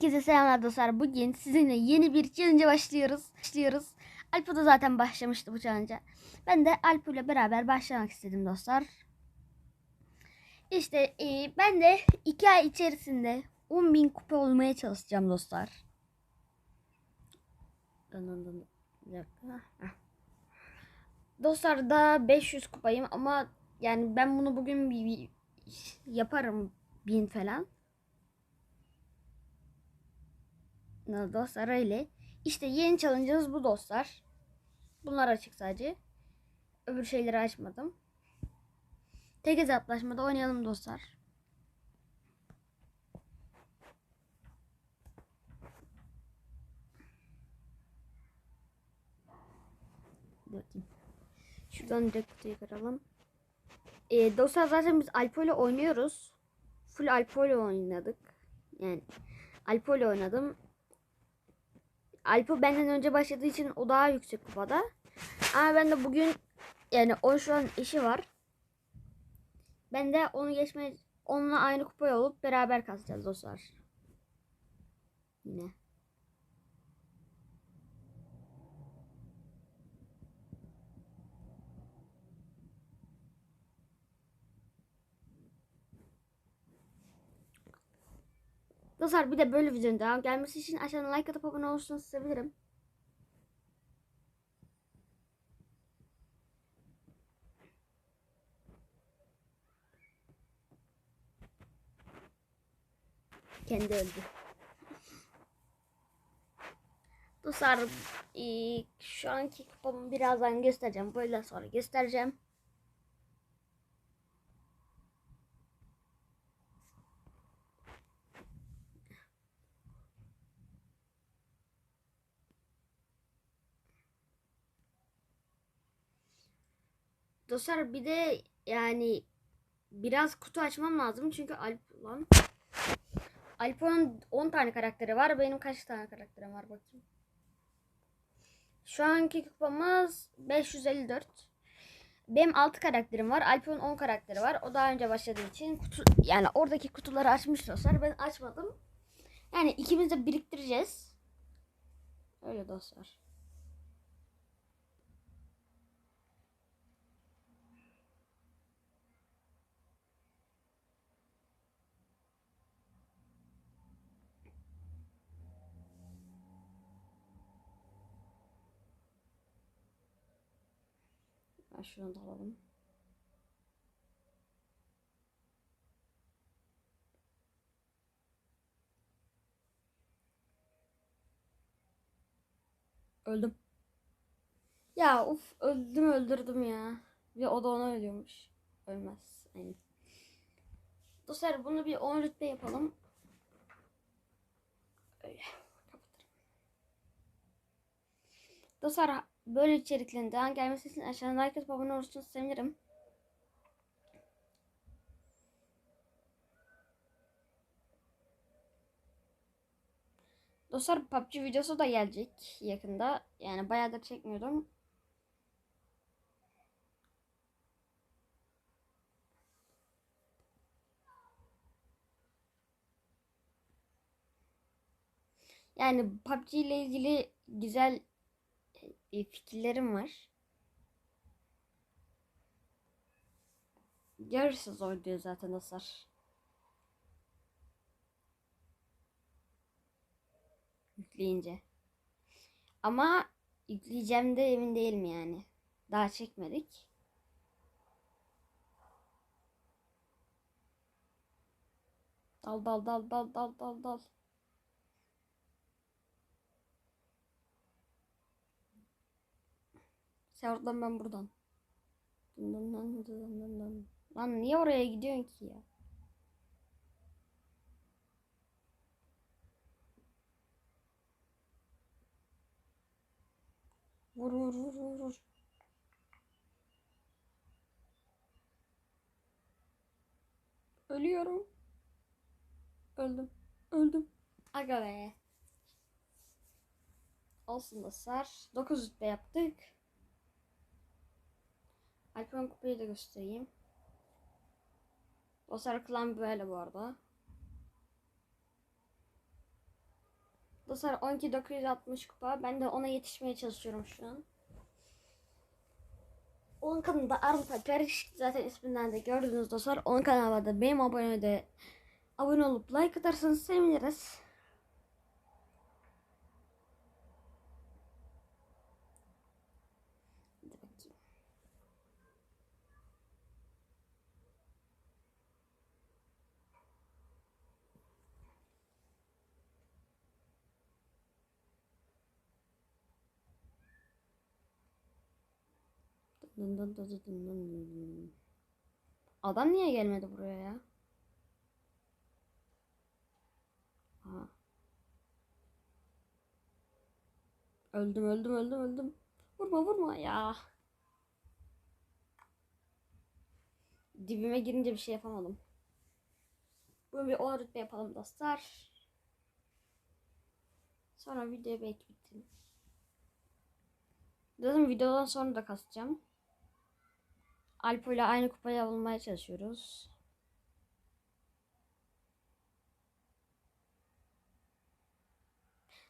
Herkese selamlar dostlar. Bugün sizinle yeni bir challenge başlıyoruz. Başlıyoruz. Alpo da zaten başlamıştı bu challenge'a. Ben de Alpo ile beraber başlamak istedim dostlar. İşte e, ben de 2 ay içerisinde 10.000 kupa olmaya çalışacağım dostlar. Dostlar da 500 kupayım ama yani ben bunu bugün bir, bir yaparım 1000 falan. Ne dostlar öyle. İşte yeni challenge'ımız bu dostlar. Bunlar açık sadece. Öbür şeyleri açmadım. Tek hesaplaşmada oynayalım dostlar. Bakayım. Şuradan direkt kutuyu kıralım. Ee, dostlar zaten biz Alpo ile oynuyoruz. Full Alpo ile oynadık. Yani Alpo ile oynadım. Alpo benden önce başladığı için o daha yüksek kupada. Ama ben de bugün yani o şu an işi var. Ben de onu geçmeye onunla aynı kupaya olup beraber kasacağız dostlar. Yine. Dostlar bir de böyle videonun devam gelmesi için aşağıdan like atıp abone olursanız sevinirim. Kendi öldü. Dostlar şu anki kupamı birazdan göstereceğim. Böyle sonra göstereceğim. Dostlar bir de yani biraz kutu açmam lazım çünkü Alp lan Alp'in 10 tane karakteri var. Benim kaç tane karakterim var bakayım. Şu anki kupamız 554. Benim 6 karakterim var. Alp'in 10 karakteri var. O daha önce başladığı için kutu yani oradaki kutuları açmış dostlar. Ben açmadım. Yani ikimiz de biriktireceğiz. Öyle dostlar. Ben şunu. Öldüm. Ya uf öldüm öldürdüm ya. Ve o da ona ölüyormuş. Ölmez. Aynen. Dostlar bunu bir 10 rütbe yapalım. Öyle. Kapatırım. Dostlar böyle içeriklerin devam gelmesi için aşağıdan like atıp abone olursanız sevinirim. Dostlar PUBG videosu da gelecek yakında. Yani bayağıdır çekmiyordum. Yani PUBG ile ilgili güzel fikirlerim var. Yarısı oynuyor zaten dostlar. Yükleyince. Ama yükleyeceğim de emin değilim yani. Daha çekmedik. Dal dal dal dal dal dal dal. Sen oradan ben buradan. Dın dın dın dın dın dın. Lan niye oraya gidiyorsun ki ya? Vur vur vur vur vur. Ölüyorum. Öldüm. Öldüm. Aga be. Olsun dostlar. 9 rütbe yaptık. Alperen kupayı da göstereyim. Dostlar klan böyle bu arada. Dostlar 12960 kupa. Ben de ona yetişmeye çalışıyorum şu an. Onun kanalında Armut Alper zaten isminden de gördünüz dostlar. Onun kanalına da benim abone de abone olup like atarsanız seviniriz. Dın dın dın dın dın dın. Adam niye gelmedi buraya ya? Aha. Öldüm öldüm öldüm öldüm. Vurma vurma ya. Dibime girince bir şey yapamadım. Bunu bir 10 rütbe yapalım dostlar. Sonra videoyu belki bitirin. Zaten videodan sonra da kasacağım. Alpo ile aynı kupayı almaya çalışıyoruz.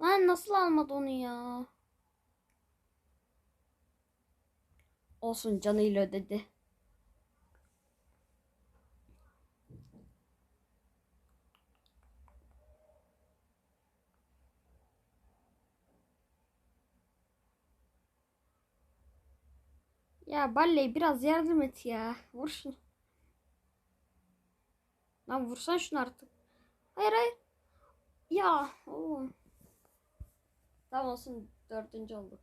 Lan nasıl almadı onu ya? Olsun canıyla ödedi. Ya Balle biraz yardım et ya. Vur şunu. Lan vursan şunu artık. Hayır hayır. Ya oğlum. Tamam olsun dördüncü olduk.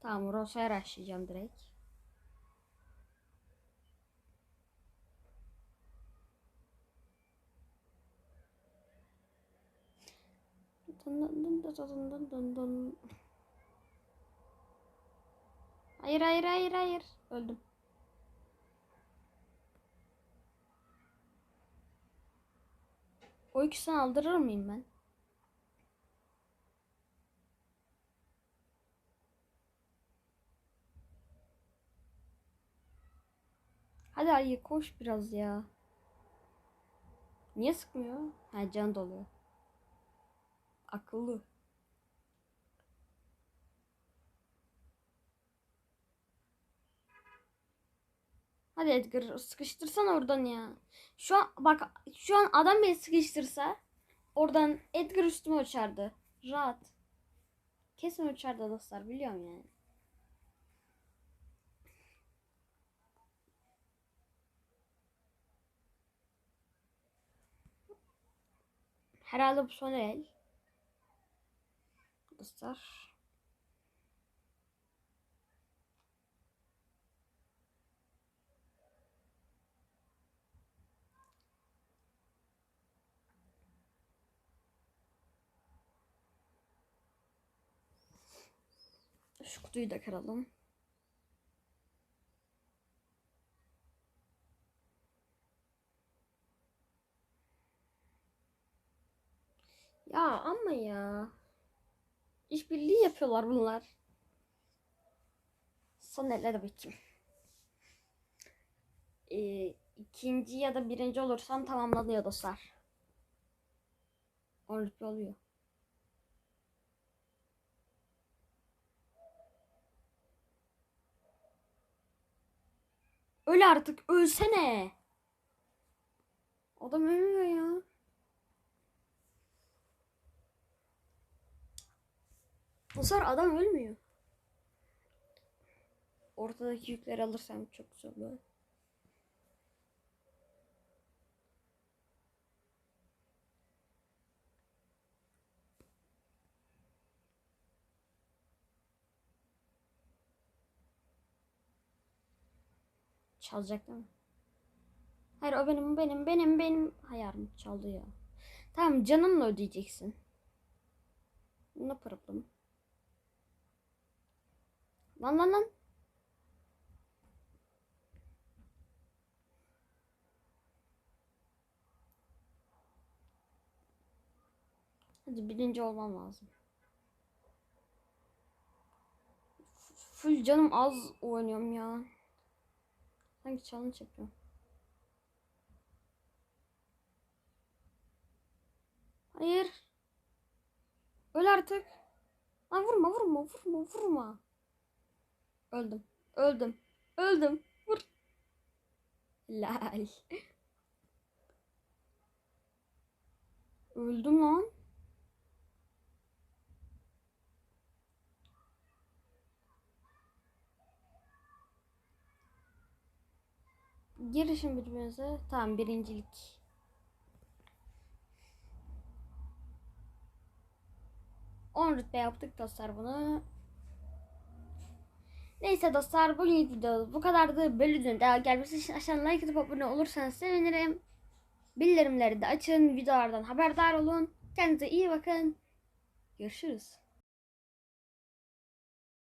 Tamam Rosa'ya başlayacağım direkt. Dın dın dın dın dın dın dın dın. Hayır hayır hayır hayır. Öldüm. O ikisini aldırır mıyım ben? Hadi ayı koş biraz ya. Niye sıkmıyor? Ha can doluyor. Akıllı. Hadi Edgar sıkıştırsan oradan ya. Şu an bak şu an adam beni sıkıştırsa oradan Edgar üstüme uçardı. Rahat. Kesin uçardı dostlar biliyorum yani. Herhalde bu son el. Dostlar. Şu kutuyu da kıralım. Ya ama ya. İşbirliği yapıyorlar bunlar. Son elle de bakayım. Ee, ikinci ya da birinci olursam tamamlanıyor dostlar. 10 rütbe oluyor. Öl artık ölsene. Adam ölmüyor ya. Bu sefer adam ölmüyor. Ortadaki yükleri alırsam çok güzel olur. Çalacak değil mi? Hayır o benim benim benim benim. Hayır çaldı ya. Tamam canınla ödeyeceksin. Ne problem? Lan lan lan. Hadi birinci olmam lazım. Full canım az oynuyorum ya. Sanki challenge yapıyorum. Hayır. Öl artık. Lan vurma vurma vurma vurma. Öldüm. Öldüm. Öldüm. Vur. Lal. Öldüm lan. Girişim birbirinize. Tamam birincilik. On rütbe yaptık dostlar bunu. Neyse dostlar bugünkü video bu kadardı. Bölümün daha gelmesi için aşağıdan like atıp abone olursanız sevinirim. Bildirimleri de açın. Videolardan haberdar olun. Kendinize iyi bakın. Görüşürüz.